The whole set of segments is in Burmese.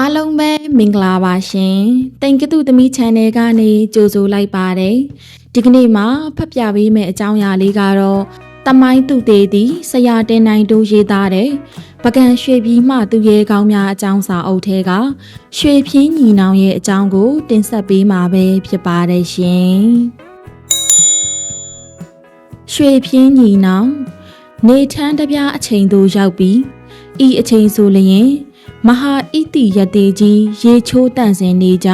အားလုံးပဲမင်္ဂလာပါရှင်။တိန်ကတုသမီး channel ကနေကြိုဆိုလိုက်ပါတယ်။ဒီကနေ့မှာဖတ်ပြပေးမယ့်အကြောင်းအရာလေးကတော့တမိုင်းသူတေသည်ဆရာတင်နိုင်တို့ရေးသားတဲ့ပကံရွှေပြည်မှသူရဲကောင်းများအကြောင်းစာအုပ်ထဲကရွှေပြင်းညီနောင်ရဲ့အကြောင်းကို တင်ဆက်ပေးမှာပဲဖြစ်ပါတယ်ရှင်။ရွှေပြင်းညီနောင်နေထန်းတပြားအချိန်သို့ရောက်ပြီးဤအချိန်ဆိုလျင် မဟာဣတိယတေကြီးရေချိုးတန့်စင်နေကြ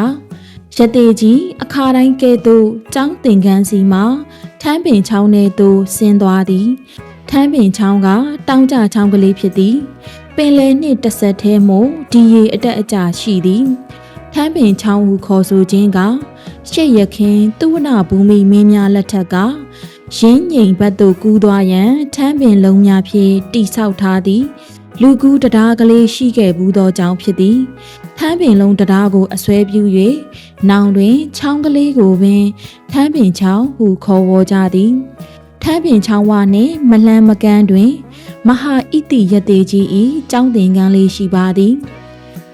ယတေကြီးအခါတိုင်းကဲ့သို့ကျောင်းသင်ခန်းစီမှာထမ်းပင်ချောင်းထဲသို့ဆင်းသွားသည်ထမ်းပင်ချောင်းကတောင်းကြချောင်းကလေးဖြစ်သည်ပင်လယ်နှင့်တစ်ဆက်သေးမှုဒီရေအတက်အကျရှိသည်ထမ်းပင်ချောင်းဟုခေါ်ဆိုခြင်းကရှေ့ရခင်သူဝနာဘူမိမင်းများလက်ထက်ကရင်းငိမ်ဘတ်သို့ကူးသွားရန်ထမ်းပင်လုံးများဖြင့်တိဆောက်ထားသည် လူကူးတရားကလေးရှိခဲ့ဘူးသောကြောင့်ဖြစ်သည်ထမ်းပင်လုံးတရားကိုအစွဲပြု၍နောင်တွင်ချောင်းကလေးကိုပင်ထမ်းပင်ချောင်းဟုခေါ်ဝေါ်ကြသည်ထမ်းပင်ချောင်းဝနှင့်မလန်းမကန်းတွင် မဟာဣတိယတေကြီး၏ကျောင်းသင်ခန်းလေးရှိပါသည်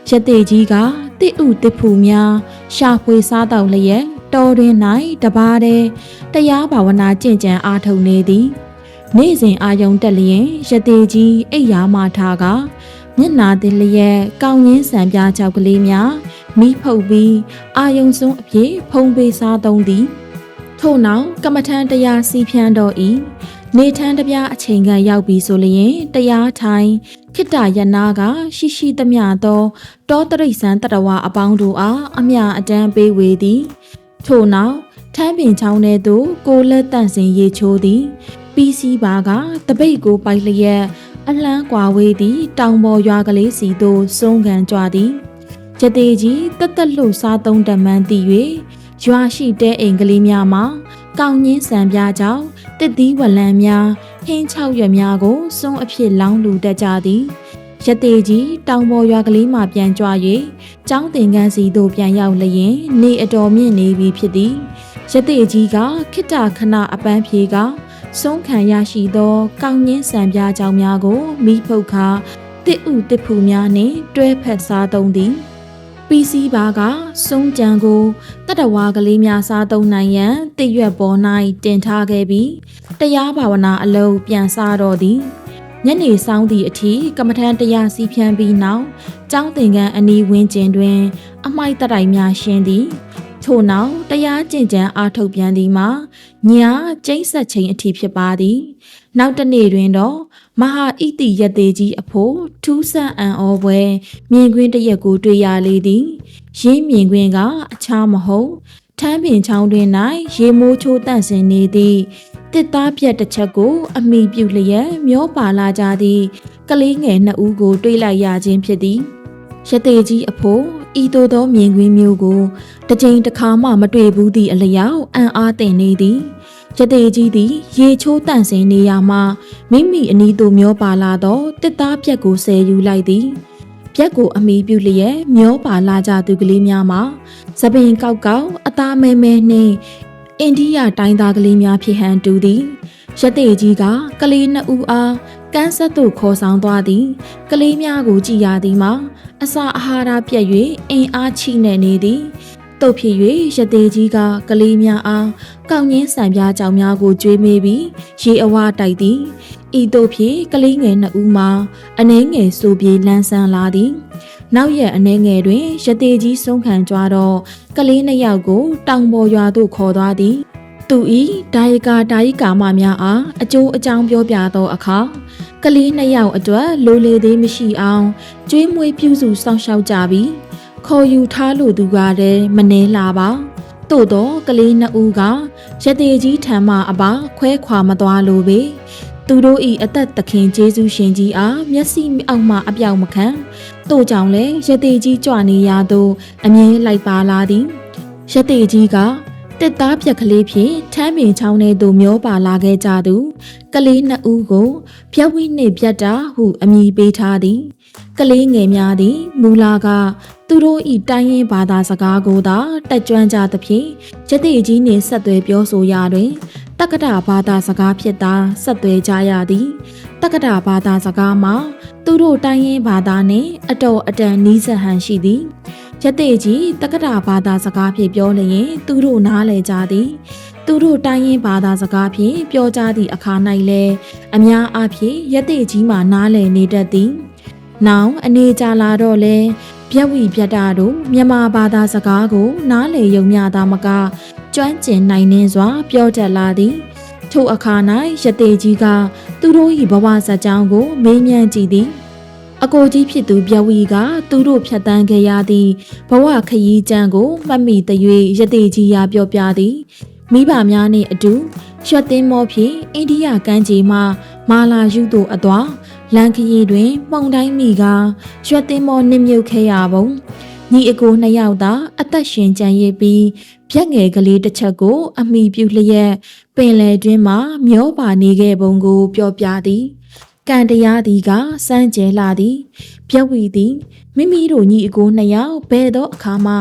ယတေကြီးကတစ်ဥတစ်ဖူများရှာဖွေစားတော့လျက်တော်တွင်၌တပါးတဲ့တရားဘာဝနာကျင့်ကြံအားထုတ်နေသည် နေ့စဉ်အာယုံတက်လျင်ရသေးကြီးအိပ်ယာမှထားကမျက်နာသည်လျက်ကောင်းရင်းဆံပြချောက်ကလေးများမိဖုတ်ပြီးအာယုံစွန်းအပြည့်ဖုံးပေးစားသုံးသည်ထို့နောက်ကမ္မထန်တရားစီဖြန်းတော်ဤနေထန်းတပြားအချိန်ကရောက်ပြီးဆိုလျင်တရားထိုင်ခိတ္တယနာကရှိရှိသမျှသောတောတရိษံတတဝအပေါင်းတို့အားအမြအတန်းပေးဝေသည်ထို့နောက်ထမ်းပင်ချောင်းထဲသို့ကိုလက်တန့်စင်ရေချိုးသည် ပြီးစီးပါကတပိတ်ကိုပိုက်လျက်အလန်းကွာဝေးသည့်တောင်ပေါ်ရွာကလေးစီသို့စုံခံကြွသည်ကျသေးကြီးတက်တက်လို့စားသုံးတမန်းတည်၍ရွာရှိတဲအိမ်ကလေးများမှာကောင်းငင်းဆံပြကြောင့်တစ်သီးဝလံများဟင်းချောက်ရွက်များကိုစွန်းအဖြစ်လောင်းလူတက်ကြသည်ရသေးကြီးတောင်ပေါ်ရွာကလေးမှပြန်ကြွ၍ကျောင်းသင်ခန်းစီသို့ပြန်ရောက်လျင်နေအတော်မြင့်နေပြီဖြစ်သည်ရသေးကြီးကခိတ္တခဏအပန်းဖြေက ဆုံးခံရရှိသောကောင်းငင်းဆံပြားကြောင်များကိုမိဖုတ်ခါတစ်ဥတစ်ဖူများနှင့်တွဲဖက်စားသုံးသည်ပီစီပါကစုံကြံကိုတတဝါကလေးများစားသုံးနိုင်ရန်တည့်ရွက်ပေါ်၌တင်ထားခဲ့ပြီးတရားဘာဝနာအလုံးပြန်စားတော့သည်ညနေဆောင်သည့်အထိကမ္မထန်တရားစီဖြန်းပြီးနောက်ကျောင်းသင်ခန်းအနီးဝန်းကျင်တွင် အမိုက်တတိုင်များရှင်းသည် ထို့နောက်တရားကျင့်ကြံအားထုတ်ပြန်သည်မှာညာကျိတ်ဆက်ချိန်အထိဖြစ်ပါသည်နောက်တစ်နေ့တွင်တော့မဟာဣတိယသေးကြီးအဖို့ထူးဆန်းအံ့ဩပွဲမြင်ကွင်းတစ်ရက်ကိုတွေ့ရလေသည်ရင်းမြင်ကွင်းကအခြားမဟုတ်ထမ်းပင်ချောင်းတွင်၌ရေမိုးချိုးတန့်စင်နေသည်တစ်သားပြက်တစ်ချက်ကို အမိပြုလျက်မျောပါလာကြသည့်ကလေးငယ်နှစ်ဦးကို တွေ့လိုက်ရခြင်းဖြစ်သည်ရသေးကြီးအဖို့ ဤသို့သောမြင်ကွင်းမျိုးကိုတစ်ကြိမ်တစ်ခါမှမတွေ့ဘူးသည့်အလျောက်အံ့အားသင့်နေသည်ရသေးကြီးသည် ရေချိုးတန့်စင်နေရမှမိမိအနီးသို့မျောပါလာသောတစ်သားပြက်ကိုဆယ်ယူလိုက်သည်ပြက်ကိုအမိပြုလျက်မျောပါလာကြသူကလေးများမှာသပင်ကောက်ကောက်အသားမဲမဲနှင့်အိန္ဒိယတိုင်းသားကလေးများဖြစ်ဟန်တူသည်ရသေးကြီးကကလေးနှစ်ဦးအား ကန်းဆက်သို့ခေါ်ဆောင်သွားသည်ကလေးများကိုကြည်ရသည်မှာအစာအာဟာရပြက်၍အင်အားချိနေနေသည်တို့ဖြစ်၍ရသေးကြီးကကလေးများအားကောင်းငင်းဆံပြားကြောင်များကိုကျွေးမေးပြီးရေအဝတိုက်သည်ဤတို့ဖြင့်ကလေးငယ်နှစ်ဦးမှာအနှဲငယ်ဆိုပြေလန်းဆန်းလာသည်နောက်ရက်အနှဲငယ်တွင်ရသေးကြီးဆုံးခံကြတော့ကလေးနှစ်ယောက်ကိုတောင်ပေါ်ရွာသို့ခေါ်သွားသည်သူဤဒါယကာဒါယိကာမများအားအကျိုးအကြောင်းပြောပြသောအခါ ကလေးနှစ်ယောက်အတွက်လိုလေသေးမရှိအောင်ကျွေးမွေးပြုစုစောင့်ရှောက်ကြပြီးခေါ်ယူထားလို့သူကတည်းမနှဲလာပါတို့တော့ကလေးနှစ်ဦးကရသေးကြီးထံမှအပါခွဲခွာမသွားလို့ပဲသူတို့ဤအသက်သခင်ဂျေဇုရှင်ကြီးအားမျက်စိအောက်မှအပြောင်မခံတို့ကြောင့်လဲရသေးကြီးကြွနေရသောအမြင်လိုက်ပါလာသည်ရသေးကြီးက တစ်သားပြက်ကလေးဖြင့်ထမ်းပင်ချောင်းထဲသို့မျောပါလာခဲ့ကြသူ ကလေးနှစ်ဦးကိုပြက်ဝိနှင့်ပြက်တာဟုအမည်ပေးထားသည် ကလေးငယ်များသည်မူလာကသူတို့ဤတိုင်းရင်းဘာသာစကားကိုသာတက်ကြွကြသဖြင့်ရသေးကြီးနှင့်ဆက်သွယ်ပြောဆိုရာတွင်တက္ကတာဘာသာစကားဖြစ်တာဆက်သွဲကြရသည်တက္ကတာဘာသာစကားမှာ သူတို့တိုင်းရင်းဘာသာနှင့်အတော်အတန်နီးစပ်ဟန်ရှိသည် ရတဲ့ကြီးတက္ကတာဘာသာစကားဖြင့်ပြောလျင်သူတို့နားလည်ကြသည် သူတို့တိုင်းရင်းဘာသာစကားဖြင့်ပြောကြသည့်အခါ၌လည်းအများအားဖြင့်ရတဲ့ကြီးမှနားလည်နေတတ်သည်။နောင်အနေကြလာတော့လဲပြက်ဝီပြက်တာတို့မြန်မာဘာသာစကားကို နားလည်ယုံမျှသာမကကျွမ်းကျင်နိုင်နှင်းစွာ ပြောတတ်လာသည်ထို့အခါ၌ရသေးကြီးက သူတို့၏ဘဝဇာတ်ကြောင်းကိုမေးမြန်းကြည့်သည် အကိုကြီးဖြစ်သူပြဝီကသူတို့ဖြတ်တန်းခဲ့ရသည့်ဘဝခရီးကြမ်းကိုမှတ်မိတ၍ရသေးကြီးရာပြောပြသည်မိဘများနှင့်အတူရွှတ်သိမ်းမောဖြင့်အိန္ဒိယကမ်းခြေမှမာလာယုသို့အသွာလန်ခရီတွင်မှုန်တိုင်းမိကရွှတ်သိမ်းမောနစ်မြုပ်ခဲ့ရပုံညီအကိုနှစ်ယောက်သာအသက်ရှင်ကြံရစ်ပြီးပြက်ငယ်ကလေးတစ်ချက်ကို အမိပြုလျက်ပင်လယ်တွင်းမှာမျောပါနေခဲ့ပုံကို ပြောပြသည် ကံတရားသည်ကစမ်းကြဲလာသည်ပြက်ဝီသည်မိမိတို့ညီအကိုနှစ်ယောက်ဘယ်သောအခါမှ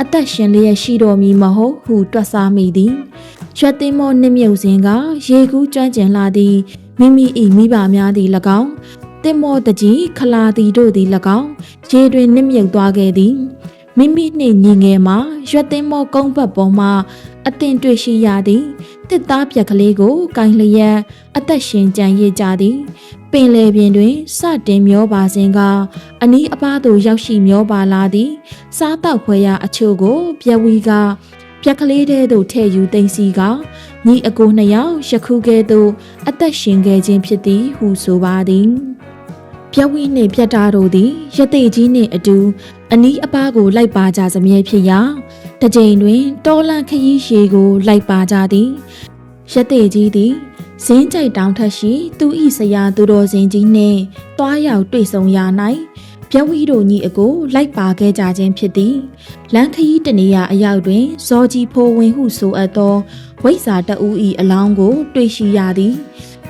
အသက်ရှင်လျက်ရှိတော်မူမဟုတ်ဟုတွက်ဆမိသည်ရွှတ်သိမ်းမောနှမြုပ်စဉ်ကရေကူးကျွမ်းကျင်လာသည်မိမိ၏မိဘများသည်၎င်းတင်မောတကြီးခလာသည်တို့သည်၎င်းရေတွင်နှမြုပ်သွားခဲ့သည်မိမိနှင့်ညီငယ်မှာရွက်သိမ်းမောကုန်းဘက်ပေါ်မှ အတင်တွေ့ရှိရသည်တစ်သားပြက်ကလေးကိုကင်လျက်အသက်ရှင်ကြံရစ်ကြသည်ပင်လယ်ပြင်တွင်စတင်မျောပါစဉ်ကအနီးအပါးသို့ရောက်ရှိမျောပါလာသည်စားတောက်ခွဲရအချို့ကိုပြက်ဝီကပြက်ကလေးတဲသို့ထည့်ယူသိမ်းစီကညီအကိုနှစ်ယောက်ယခုကဲ့သို့အသက်ရှင်ခဲ့ခြင်းဖြစ်သည်ဟုဆိုပါသည်ပြက်ဝီနှင့်ပြက်တာတို့သည်ရသေးကြီးနှင့်အတူအနီးအပါးကိုလိုက်ပါကြစမြဲဖြစ်ရာ တစ်ကြိမ်တွင်တော်လန်ခရီးရှည်ကို လိုက်ပါကြသည်ရသေးကြီးသည်ဇင်းကြိုက်တောင်ထက်ရှိ သူဤဆရာသူတော်စင်ကြီးနှင့်တွားရောက်တွေ့ဆုံရာ၌ပြဝီတို့ညီအကိုလိုက်ပါခဲ့ကြခြင်းဖြစ်သည်လန်ခရီးတနေရာအရောက်တွင်ဇော်ကြီးဖိုးဝင်ဟုဆိုအပ်သောဝိဇ္ဇာတအူဤအလောင်းကို တွေ့ရှိရသည်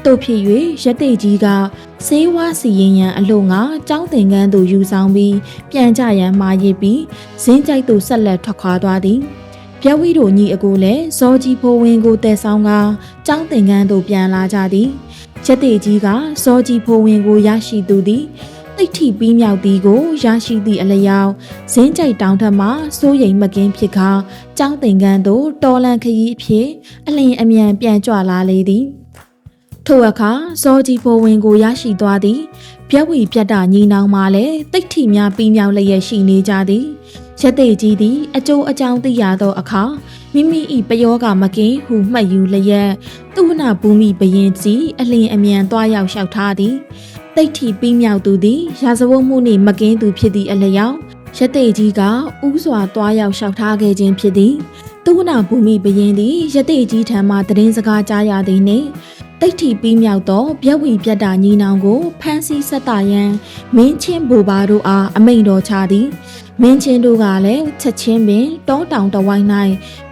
တို့ဖြစ်၍ရတိတ်ကြီးကဆေးဝါးစီရင်ရန်အလို့ငါចောင်းတင်ကန်းသို့ယူဆောင်ပြီးပြန်ကြရန်မှာရစ်ပြီးဇင်းကြိုက်သို့ဆက်လက်ထွက်ခွာသွားသည်ပြဝီတို့ညီအကိုလည်းဇောကြီးဖိုးဝင်းကိုတဲဆောင်ကចောင်းတင်ကန်းသို့ပြန်လာကြသည်ချက်တေကြီးကဇောကြီးဖိုးဝင်းကိုရရှိသူသည်တိတ်ထိပြီးမြောက်သည်ကိုရရှိသည့်အလျောက်ဇင်းကြိုက်တောင်ထက်မှစိုးရိမ်မကင်းဖြစ်ခါចောင်းတင်ကန်းသို့တော်လန်ခရီးအဖြစ်အလင်းအမြန်ပြန်ကြွလာလေသည် ထို့အခါဇောကြီးဖိုးဝင်ကိုရရှိသွားသည်ပြက်ဝီပြက်တာညီနောင်မှလည်းတိတ်ထိများပြီးမြောက်လျက်ရှိနေကြသည်ရက်သိကြီးသည်အကျိုးအကြောင်းသိရသောအခါမိမိ၏ပယောကမကင်းဟုမှတ်ယူလျက်သူနာဘူမိဘရင်ကြီးအလင်းအမြန်သွားရောက်လျှောက်ထားသည်တိတ်ထိပြီးမြောက်သူသည်ရာဇဝတ်မှုနှင့်မကင်းသူဖြစ်သည့်အလျောက်ရတိတ်ကြီးကဥစွာသွားရောက်လျှောက်ထားခဲ့ခြင်းဖြစ်သည်သူနာဘူမိဘရင်သည်ရတိတ်ကြီးထံမှတရင်စကားကြားရသည်နှင့် တိတ်ထီပြီးမြောက်သောပြက်ဝီပြက်တာညီနောင်ကိုဖမ်းဆီးဆက်တာရန်မင်းချင်းဘူပါတို့အားအမိန်တော်ချသည်မင်းချင်းတို့ကလည်းချက်ချင်းပင်တောတောင်တဝိုင်း၌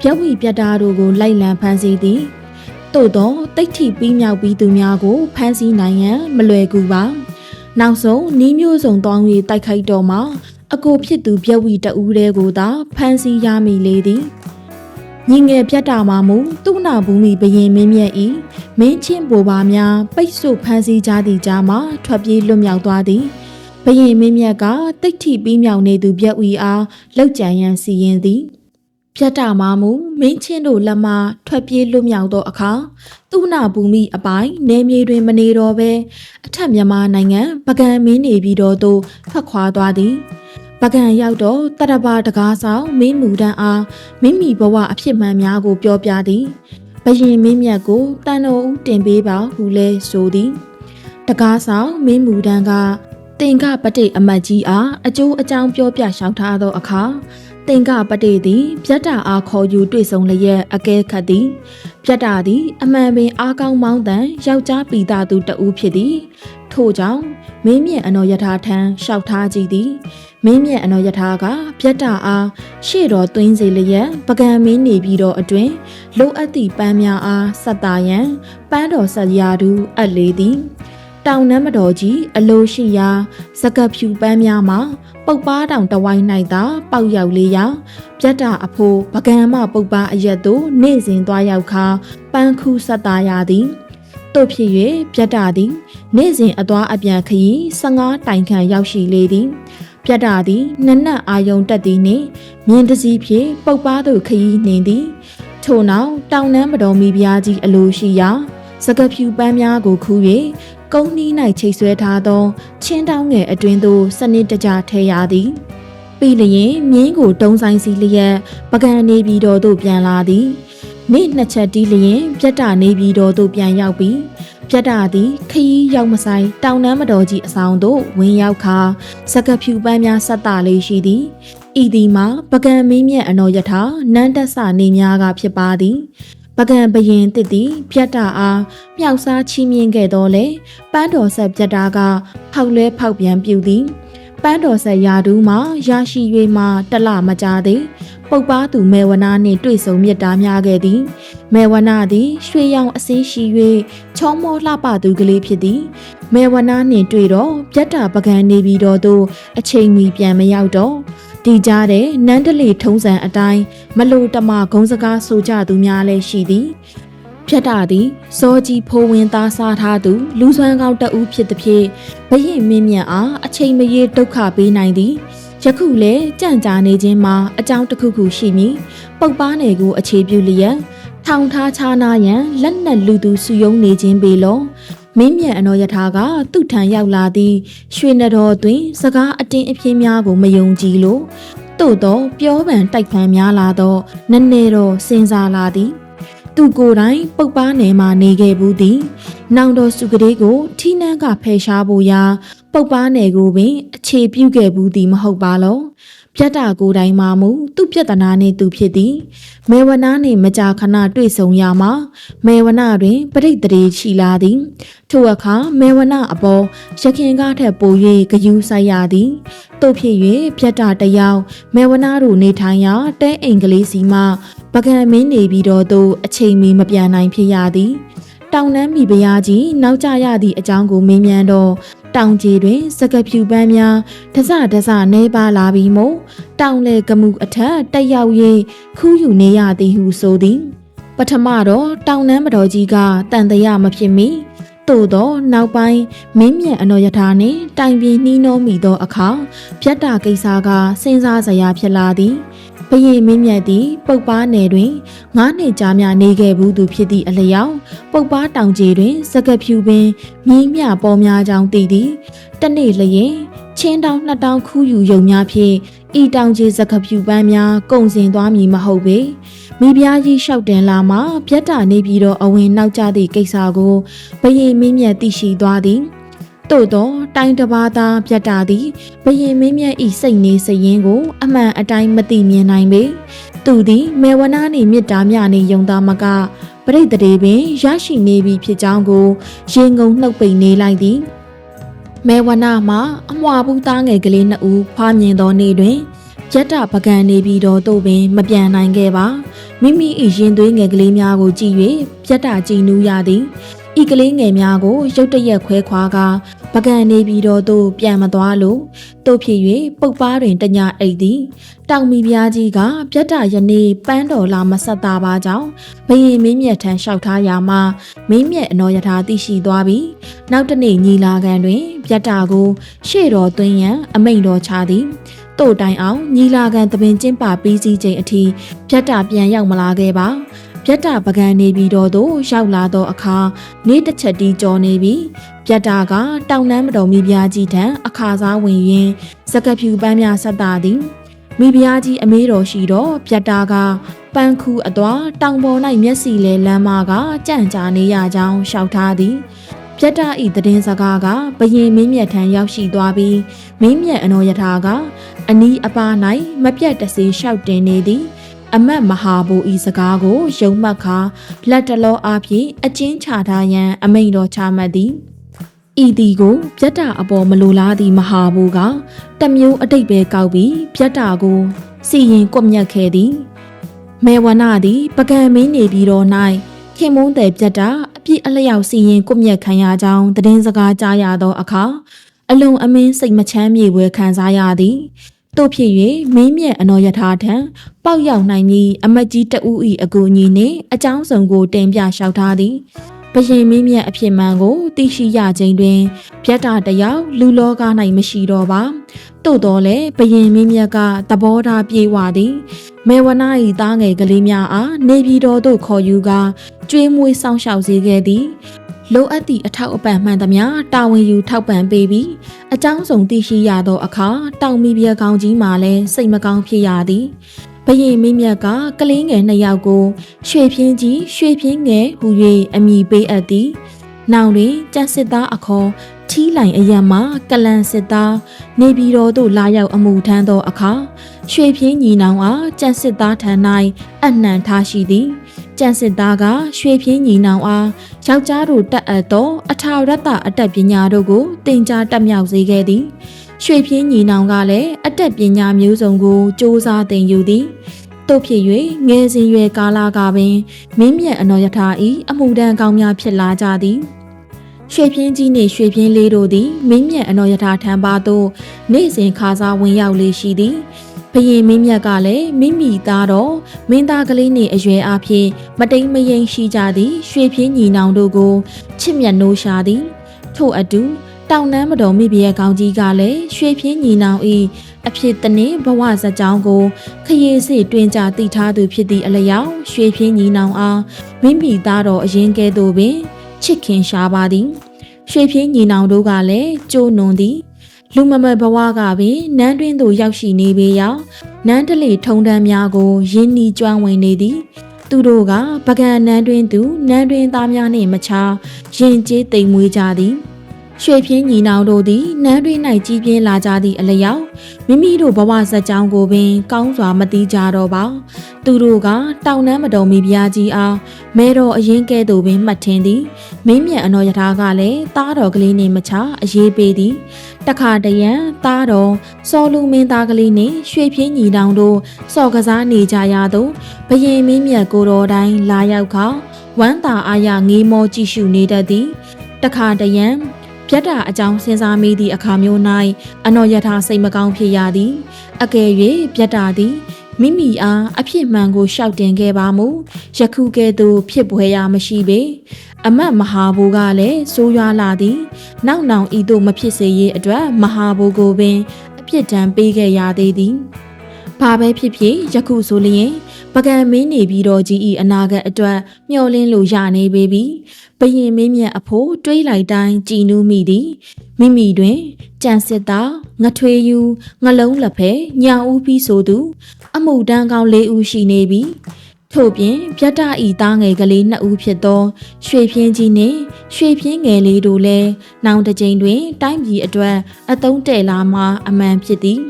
ပြက်ဝီပြက်တာတို့ကိုလိုက်လံဖမ်းဆီးသည်သို့သောတိတ်ထီပြီးမြောက်ပြီးသူများကိုဖမ်းဆီးနိုင်ရန်မလွယ်ကူပါနောက်ဆုံးနီးမျိုးစုံတောင်း၍တိုက်ခိုက်တော့မှအကိုဖြစ်သူပြက်ဝီတဦးတဲကိုသာဖမ်းဆီးရမိလေသည် ညီငယ်ပြတ်တာမှမူသူ့နာဘူးမီဘရင်မင်းမြတ်ဤမင်းချင်းဘိုဘာများပိတ်ဆို့ဖမ်းဆီးကြသည့်ကြားမှာထွက်ပြေးလွတ်မြောက်သွားသည်ဘရင်မင်းမြတ်ကတိတ်ထိပြီးမြောက်နေသူပြက်ဝီအားလောက်ကြံရန်စီရင်သည်ပြတ်တာမှမူမင်းချင်းတို့လက်မှထွက်ပြေးလွတ်မြောက်သောအခါသူနာဘူမိအပိုင်းနေမြေတွင်မနေတော့ဘဲအထက်မြန်မာနိုင်ငံ ပကံမင်းနေပြီးတော့သို့ထွက်ခွာသွားသည် ပကံရောက်တော့တရဘာတကားဆောင်မင်းမူတန်းအားမိမိဘဝအဖြစ်မှန်များကိုပြောပြသည်ဘရင်မင်းမြတ်ကိုတန်တော်ဦးတင်ပေးပါဟုလဲဆိုသည်တကားဆောင်မင်းမူတန်းကတင်ကပတိအမတ်ကြီးအားအကျိုးအကြောင်းပြောပြလျှောက်ထားသောအခါ တင်ကပတိသည်ပြတ်တာအားခေါ်ယူတွေ့ဆုံလျက်အကဲခတ်သည်ပြတ်တာသည်အမှန်ပင်အားကောင်းမောင်းတန်ယောက်ျားပီတာသူတဦးဖြစ်သည်ထို့ကြောင့်မင်းမြတ်အနော်ယထာထံလျှောက်ထားကြည့်သည်မင်းမြတ်အနော်ယထာကပြတ်တာအားရှေ့တော်သွင်းစေလျက်ပကံမင်းနေပြီးတော့အတွင်လိုအပ်သည့်ပန်းများအားဆက်တာရန်ပန်းတော်ဆက်ရာသူအပ်လေသည် တောင်နမ်းမတော်ကြီးအလိုရှိရာစကဖြူပန်းများမှာပုတ်ပါတောင်တဝိုင်း၌သာပေါက်ရောက်လေးရာပြတ်တာအဖိုးပကံမပုတ်ပါအရက်သို့နေ့စဉ်သွားရောက်ခါပန်းခုဆက်သားရသည်တို့ဖြစ်၍ပြတ်တာသည်နေ့စဉ်အသွားအပြန်ခရီး15တိုင်ခန့်ရောက်ရှိလေသည်ပြတ်တာသည်နက်နက်အာယုံတက်သည်နှင့်မြင်းတစည်းဖြင့်ပုတ်ပါသို့ခရီးနှင်သည်ထို့နောက်တောင်နမ်းမတော်မီပြားကြီးအလိုရှိရာစကဖြူပန်းများကိုခူး၍ ကုန်းနှီး၌ချိတ်ဆွဲထားသောချင်းတောင်းငယ်အတွင်းသို့စနစ်တကျထဲရသည်ပြီးလျင်မြင်းကိုတုံးဆိုင်စီလျက်ပကံနေပြည်တော်သို့ပြန်လာသည်နေ့နှစ်ချက်တီးလျင်ပြတ်တာနေပြည်တော်သို့ပြန်ရောက်ပြီးပြတ်တာသည်ခရီးရောက်မဆိုင်တောင်နမ်းမတော်ကြီးအဆောင်သို့ဝင်ရောက်ခါစကဖြူပန်းများဆက်တာလေးရှိသည်ဤသည်မှာပကံမင်းမြတ်အနော်ယထာနန်းတက်ဆနေများကဖြစ်ပါသည် ပကံဘရင်တစ်သည်ပြတ်တာအားမြောက်စားချီးမြှင့်ခဲ့တော်လဲပန်းတော်ဆက်ပြတ်တာကဖောက်လဲဖောက်ပြန်ပြူသည်ပန်းတော်ဆက်ရာထူးမှာရရှိ၍မှတလမကြသည်ပုပ်ပါသူမေဝနာနှင့်တွေ့ဆုံမြတ်တာများခဲ့သည်မေဝနာသည်ရွှေရောင်အစင်းရှိ၍ချောမောလှပသူကလေးဖြစ်သည်မေဝနာနှင့်တွေ့တော့ပြတ်တာပကံနေပြီးတော့သူအချိန်မီပြန်မရောက်တော့ ဒီကြားတဲ့နန်းတလီထုံးစံအတိုင်းမလို့တမဂုံစကားဆိုကြသူများလည်းရှိသည်ဖြတ်တာသည်စောကြီးဖိုးဝင်သားစားထားသူ လူဆွမ်းကောင်းတအူးဖြစ်သည်ဖြင့်ဘရင်မင်းမြတ်အားအချိန်မရေဒုက္ခပေးနိုင်သည်ယခုလေကြံ့ကြာနေခြင်းမှာအကြောင်းတစ်ခုခုရှိမည်ပုတ်ပါနယ်ကိုအခြေပြုလျက်ထောင်ထားချာနာရန်လက်နက်လူသူစုယုံနေခြင်းပေလော မင်းမြတ်အနော်ယထာကသူ့ထံရောက်လာသည်ရွှေနတော်တွင် စကားအတင်းအပြင်းများကိုမယုံကြည်လို့တို့တော့ပြောပန်တိုက်ဖန်များလာတော့နည်းနည်းတော့စဉ်းစားလာသည်သူကိုယ်တိုင်ပုတ်ပါနယ်မှာနေခဲ့ဘူးသည်။နောင်တော်စုကလေးကိုထီးနှန်းကဖယ်ရှားဖို့ရာ ပုတ်ပါနယ်ကိုပင် အခြေပြုခဲ့ဘူးသည်မဟုတ်ပါလော။ ပြတ်တာကိုယ်တိုင်မှမူသူ့ပြဿနာနှင့်သူဖြစ်သည်။မေဝနာနှင့်မကြာခဏတွေ့ဆုံရမှာမေဝနာတွင်ပရိတ်တရေရှိလာသည်။ထိုအခါမေဝနာအပေါ်ရခင်ကားထက်ပို၍ဂယူးဆိုင်ရသည်။တို့ဖြစ်၍ပြတ်တာတစ်ယောက်မေဝနာတို့နေထိုင်ရာတဲအိမ်ကလေးစီမှပကံမင်းနေပြီးတော့သူအချိန်မီမပြန်နိုင်ဖြစ်ရသည်တောင်နှမ်းမိဖုရားကြီးနောက်ကျရသည့်အကြောင်းကိုမေးမြန်းတော့ တောင်ကြီးတွင်စကဖြူပန်းများတစတစနေပါလာပြီးမို့တောင်လေကမှုအထက်တက်ရောက်၍ခူးယူနေရသည်ဟုဆိုသည် ပထမတော့တောင်နှမ်းမတော်ကြီးကတန်တရမဖြစ်မီသို့သောနောက်ပိုင်းမင်းမြတ်အနော်ယထာနှင့်တိုင်ပြင်းနှီးနှောမိသောအခါပြတ်တာကိစ္စကစဉ်းစားစရာဖြစ်လာသည် ဘယေမင်းမြတ်သည်ပုတ်ပါနယ်တွင်ငါးနှစ်ကြာမြနေခဲ့ဘူးသူဖြစ်သည့်အလျောက်ပုတ်ပါတောင်ကြီးတွင်စကဖြူပင်မြင်းမြပေါ်များကြောင်းသိသည်တနေ့လျင်ချင်းတောင်နှစ်တောင်ခူးယူယုံများဖြင့်ဤတောင်ကြီးစကဖြူပန်းများကုန်စင်သွားမည်မဟုတ်ပေမိဖုရားကြီးလျှောက်တင်လာမှပြတ်တာနေပြီးတော့အဝင်နောက်ကျသည့်ကိစ္စကိုဘယေမင်းမြတ်သိရှိသွားသည် တို့တော့တိုင်းတစ်ပါးသားပြတ်တာသည်ဘရင်မင်းမြတ်ဤစိတ်နေစရင်ကိုအမှန်အတိုင်းမသိမြင်နိုင်ပေသူသည်မေဝနာနေမြစ်တာမြနေယုံသားမကပရိသတ်တွေပင်ရရှိနေပြီဖြစ်ကြောင်းကိုရင်ငုံနှုတ်ပိန်နေလိုက်သည်မေဝနာမှာအမွာဘူးသားငယ်ကလေးနှစ်ဦးဖွားမြင်သောနေ့တွင်ရတ္တပကံနေပြီးတော့တို့ပင်မပြန်နိုင်ခဲ့ပါမိမိ၏ရင်သွေးငယ်ကလေးများကိုကြည့်၍ပြတ်တာကြည်နူးရသည် ဤကလေးငယ်များကို ရုတ်တရက်ခွဲခွာကပကံနေပြီးတော့သူပြန်မသွားလို့တို့ဖြစ်၍ပုတ်ပါတွင်တညအိတ်သည်တောင်မီပြားကြီးကပြတ်တာယနေ့ပန်းတော်လာမဆက်တာပါကြောင့်ဘရင်မင်းမြတ်ထံလျှောက်ထားရာမှာမင်းမြတ်အနော်ယထာသိရှိသွားပြီးနောက်တနေ့ညီလာခံတွင် ပြတ်တာကို ရှေ့တော်သွင်းရန်အမိန့်တော်ချသည်တို့တိုင်အောင်ညီလာခံတပင်ကျင်းပပြီးစီးချိန်အထိပြတ်တာပြန်ရောက်မလာခဲ့ပါ ပြတ်တာပကံနေပြီးတော့သို့ရောက်လာသောအခါနေ့တစ်ချက်တီးကြော်နေပြီးပြတ်တာကတောင်နှမ်းမတော်မိဖုရားကြီးထံအခါစားဝင်ရင်းစကဖြူပန်းများဆက်တာသည်မိဖုရားကြီးအမေတော်ရှိတော့ပြတ်တာကပန်းခူအသွားတောင်ပေါ်၌မျက်စီလဲလမ်းမကကြံ့ကြာနေရကြောင်းရှောက်ထားသည်ပြတ်တာဤတည်င်းစကားကဘယင်မင်းမြတ်ထံရောက်ရှိသွားပြီးမင်းမြတ်အနော်ယထာကအနီးအပါ၌မပြတ်တစေလျှောက်တင်နေသည် အမတ်မဟာဘူဤစကားကိုယုံမှတ်ခါလက်တလောအားဖြင့်အကျဉ်းချထားရန်အမိန့်တော်ချမှတ်သည်ဤသည်ကိုပြတ်တာအပေါ်မလိုလားသည့်မဟာဘူကတမျိုးအတိတ်ပဲကောက်ပြီးပြတ်တာကိုစီရင်ကွက်မြတ်ခဲ့သည်မေဝနာသည်ပကံမင်းနေပြီးတော့၌ခင်မုန်းတဲ့ပြတ်တာအပြပြစ်အလျောက်စီရင်ကွပ်မျက်ခံရကြောင်းသတင်းစကားကြားရသောအခါအလွန်အမင်းစိတ်မချမ်းမြေပွဲခံစားရသည် တို့ဖြစ်၍မင်းမြတ်အနော်ယထာထံပေါက်ရောက်နိုင်ပြီးအမတ်ကြီးတဦး၏အကူအညီနှင့်အကြောင်းစုံကိုတင်ပြလျှောက်ထားသည်ဘရင်မင်းမြတ်အဖြစ်မှန်ကိုသိရှိရခြင်းတွင်ဗျတ်တာတယောက်လူလောက၌မရှိတော့ပါသို့တော်လည်းဘရင်မင်းမြတ်ကသဘောထားပြေဝသည်မေဝနာ၏သားငယ်ကလေးများအားနေပြည်တော်သို့ခေါ်ယူကာကျွေးမွေးစောင့်ရှောက်စေခဲ့သည် လိုအပ်သည့်အထောက်အပံ့မှန်သမျှတာဝန်ယူထောက်ပံ့ပေးပြီးအကြောင်းစုံသိရှိရသောအခါတောင်မီပြကောင်ကြီးမှလည်းစိတ်မကောင်းဖြစ်ရသည်ဘရင်မင်းမြတ်ကကလေးငယ်နှစ်ယောက်ကိုရွှေပြင်းကြီးရွှေပြင်းငယ်ဟူ၍အမည်ပေးအပ်သည်။နောက်တွင်ကျန်စစ်သားအခေါ်ထီးလိုင်အရမကလန်စစ်သားနေပြည်တော်သို့လာရောက်အမှုထမ်းသောအခါရွှေပြင်းညီနောင်အားကျန်စစ်သားထံ၌အနှံထားရှိသည်။ ကျန်စစ်သားကရွှေပြင်းညီနောင်အားယောက်ျားတို့တက်အပ်သောအထာရတ္တအတက်ပညာတို့ကိုတင် जा တက်မြောက်စေခဲ့သည်။ရွှေပြင်းညီနောင်ကလည်းအတက်ပညာမျိုးစုံကိုစ조사သင်ယူသည်တို့ဖြစ်၍ငယ်စဉ်ရွယ်ကာလကပင်မင်းမြတ်အနော်ယထာဤအမှုတန်းကောင်းများဖြစ်လာကြသည်ရွှေပြင်းကြီးနှင့်ရွှေပြင်းလေးတို့သည်မင်းမြတ်အနော်ယထာထံပါသို့နေ့စဉ်ခါစားဝင်ရောက်လေရှိသည် ဘရင်မင်းမြတ်ကလည်းမိမိသားတော်မင်းသားကလေးနှင့်အရွယ်အဖြစ်မတိမ်မယိမ်ရှိကြသည့်ရွှေပြင်းညီနောင်တို့ကိုချစ်မြတ်နိုးရှာသည်ထို့အတူတောင်နမ်းမတော်မိဘရဲ့ကောင်းကြီးကလည်းရွှေပြင်းညီနောင်ဤအဖြစ်တနည်းဘဝဇာကြောင်းကိုခရီးစစ်တွင်ကြတည်ထားသူဖြစ်သည့်အလျောက်ရွှေပြင်းညီနောင်အားမိမိသားတော်အရင်ကဲ့သို့ပင်ချစ်ခင်ရှားပါသည်ရွှေပြင်းညီနောင်တို့ကလည်းကြိုးနွန်သည် လူမမဘဝကပင်နန်းတွင်သို့ရောက်ရှိနေပေရောက်နန်းတလေထုံတန်းများကိုရင်းနှီးကျွမ်းဝင်နေသည် သူတို့ကပကံနန်းတွင်သူနန်းတွင်သားများနှင့်မချာရင်ကျေးတိမ်မွေးကြသည် ရွှေပြင်းညီနောင်တို့သည်နန်းတွင်၌ကြီးပြင်းလာကြသည့်အလျောက်မိမိတို့ဘဝဇက်ကြောင်းကိုပင် ကောင်းစွာမသိကြတော့ပါသူတို့ကတောင်နန်းမတော်မီပြားကြီးအားမဲတော်အရင်ကဲ့သို့ပင်မှတ်ထင်သည်မင်းမြတ်အနော်ယထာကလည်းသားတော်ကလေးနှင့်မချအရေးပေးသည်တခါတရံသားတော်စောလူမင်းသားကလေးနှင့်ရွှေပြင်းညီနောင်တို့စော်ကစားနေကြရသောဘရင်မင်းမြတ်ကိုတော်တိုင်းလာရောက်ခါဝမ်းသာအားရငေးမောကြည့်ရှုနေတတ်သည်တခါတရံ ပြတ်တာအကြောင်းစဉ်းစားမိသည့်အခါမျိုး၌အနော်ယထာစိတ်မကောင်းဖြစ်ရသည်အကယ်၍ပြတ်တာသည်မိမိအားအဖြစ်မှန်ကိုရှောက်တင်ခဲ့ပါမူယခုကဲ့သို့ဖြစ်ပွဲရမရှိပေအမတ်မဟာဘူကလည်းစိုးရွားလာသည် နောက်နောင်ဤသို့မဖြစ်စေရေးအတွက်မဟာဘူကိုပင် အပြစ်ဒဏ်ပေးခဲ့ရသေးသည်ဘာပဲဖြစ်ဖြစ်ယခုဆိုလျင်ပကံမင်းနေပြီးတော့ကြီးဤအနာဂတ်အတွက်မျှော်လင့်လို့ရနေပေပြီ ဘရင်မင်းမြတ်အဖို့တွေးလိုက်တိုင်းကြည်နူးမိသည်မိမိတွင်ကြံစစ်သားငထွေယူငလုံးလက်ဖဲညာဦးပြီးဆိုသူ အမှုတန်းကောင်း၄ဦးရှိနေပြီထို့ပြင်ပြတ်တဤသားငယ်ကလေးနှစ်ဦးဖြစ်သော ရွှေပြင်းကြီးနှင့်ရွှေပြင်းငယ်လေးတို့လည်းနောင်တစ်ကြိမ်တွင် တိုင်းပြည်အတွက်အသုံးတည့်လာမှအမှန်ဖြစ်သည်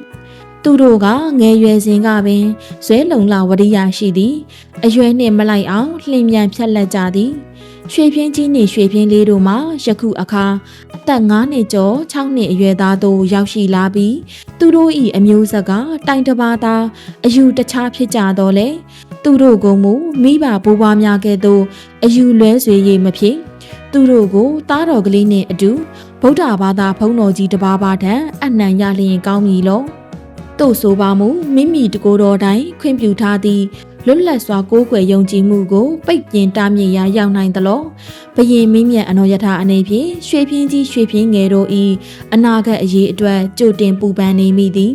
သူတို့ကငယ်ရွယ်စဉ်ကပင်ဇွဲလုံလာဝရိယရှိသည် အရွယ်နှင့်မလိုက်အောင်လှင်မြန်ဖြတ်လက်ကြသည် ရွှေပြင်းကြီးနှင့်ရွှေပြင်းလေးတို့မှာယခုအခါအသက်9နှစ်ကျော်6နှစ်အရွယ်သားတို့ရောက်ရှိလာပြီးသူတို့၏အမျိုးဆက်ကတိုင်တပါသာအယူတခြားဖြစ်ကြတော့လေသူတို့ကမူမိဘဘိုးဘွားများကဲ့သို့အယူလွဲဆွေရိပ်မဖြစ်သူတို့ကိုသားတော်ကလေးနှင့်အတူဗုဒ္ဓဘာသာဘုန်းတော်ကြီးတစ်ပါးပါထံအနံ့ရလျင်ကောင်းပြီလောတို့ဆိုပါမူမိမိတကိုယ်တော်တိုင်ခွင့်ပြုထားသည့် လွတ်လပ်စွာကိုးကွယ်ယုံကြည်မှုကိုပိတ်ပင်တားမြစ်ရာရောက်နိုင်သလိုဘယင်မင်းမြတ်အနော်ယထာအနေဖြင့်ရွှေပြင်းကြီးရွှေပြင်းငယ်တို့ဤအနာဂတ်အရေးအတွက်ကြိုတင်ပူပန်နေမိသည်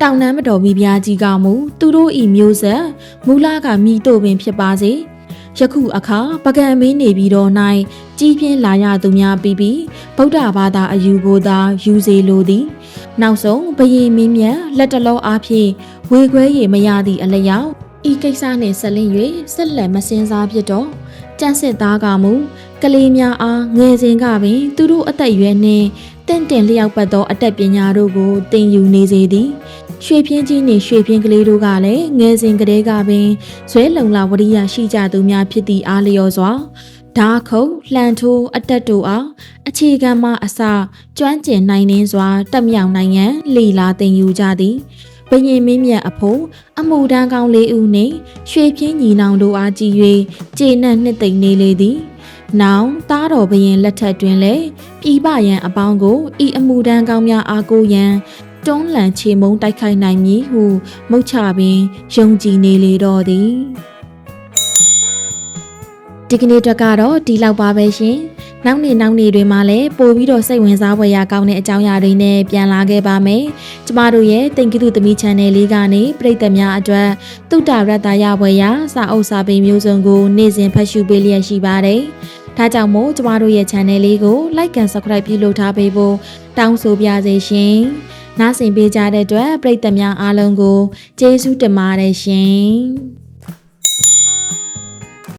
တောင်နမ်းမတော်မိဖုရားကြီးကမူသူတို့ဤမျိုးဆက်မူလကမိတို့ပင်ဖြစ်ပါစေယခုအခါပကံမင်းနေပြီးတော့၌ကြီးပြင်းလာရသူများပြီးပြီးဗုဒ္ဓဘာသာအယူကိုသာယူစေလိုသည် နောက်ဆုံးဘယင်မင်းမြတ်လက်တလောအားဖြင့်ဝေခွဲရမရသည့်အလျောက် ဤကိစ္စနှင့်ဆက်လင်း၍ဆက်လက်မစင်စားဖြစ်တော့ကြန့်စစ်သားကမူကလေးများအားငယ်စဉ်ကပင် သူတို့အသက်အရွယ်နှင့်တင့်တယ်လျောက်ပတ်သောအတတ်ပညာတို့ကိုသင်ယူနေစေသည်ရွှေပြင်းကြီးနှင့်ရွှေပြင်းကလေးတို့ကလည်းငယ်စဉ်ကတည်းကပင်ဇွဲလုံလာဝရိယရှိကြသူများဖြစ်သည့်အားလျော်စွာဓာခုတ်လှန်ထိုးအတက်တို့အားအခြေခံမှအစကျွမ်းကျင်နိုင်နှင်းစွာတက်မြောင်နိုင်ရန်လီလာသင်ယူကြသည် ဘရင်မင်းမြတ်အဖို့အမှုတန်းကောင်းလေးဦးနှင့်ရွှေပြင်းညီနောင်တို့အားကြည်၍ကျေနပ်နှစ်သိမ့်နေလေသည်နောင်သားတော်ဘရင်လက်ထက်တွင်လည်းပြည်ပရန်အပေါင်းကိုဤအမှုတန်းကောင်းများအားကိုးရန်တွန်းလှန်ချေမုံတိုက်ခိုက်နိုင်မည်ဟုမုတ်ချပင်ယုံကြည်နေလေတော့သည်ဒီကနေ့အတွက်ကတော့ဒီလောက်ပါပဲရှင် နောက်နေ့နောက်နေ့တွေမှာလည်းပို့ပြီးတော့စိတ်ဝင်စားဖွယ်ရာကောင်းတဲ့အကြောင်းအရာတွေနဲ့ပြန်လာခဲ့ပါမယ်ကျမတို့ရဲ့တင်ကိတုသမီး channel လေးကနေပြည်သက်များအတွက်တုတ္တရတ္တရဖွယ်ရာစာအုပ်စာပေမျိုးစုံကိုနေ့စဉ်ဖတ်ရှုပေးလျက်ရှိပါတယ်ဒါကြောင့်မို့ကျမတို့ရဲ့ channel လေးကို like and subscribe ပြုလုပ်ထားပေးဖို့တောင်းဆိုပါရစေရှင်။နားဆင်ပေးကြတဲ့အတွက်ပရိသတ်များအားလုံးကိုကျေးဇူးတင်ပါတယ်ရှင်။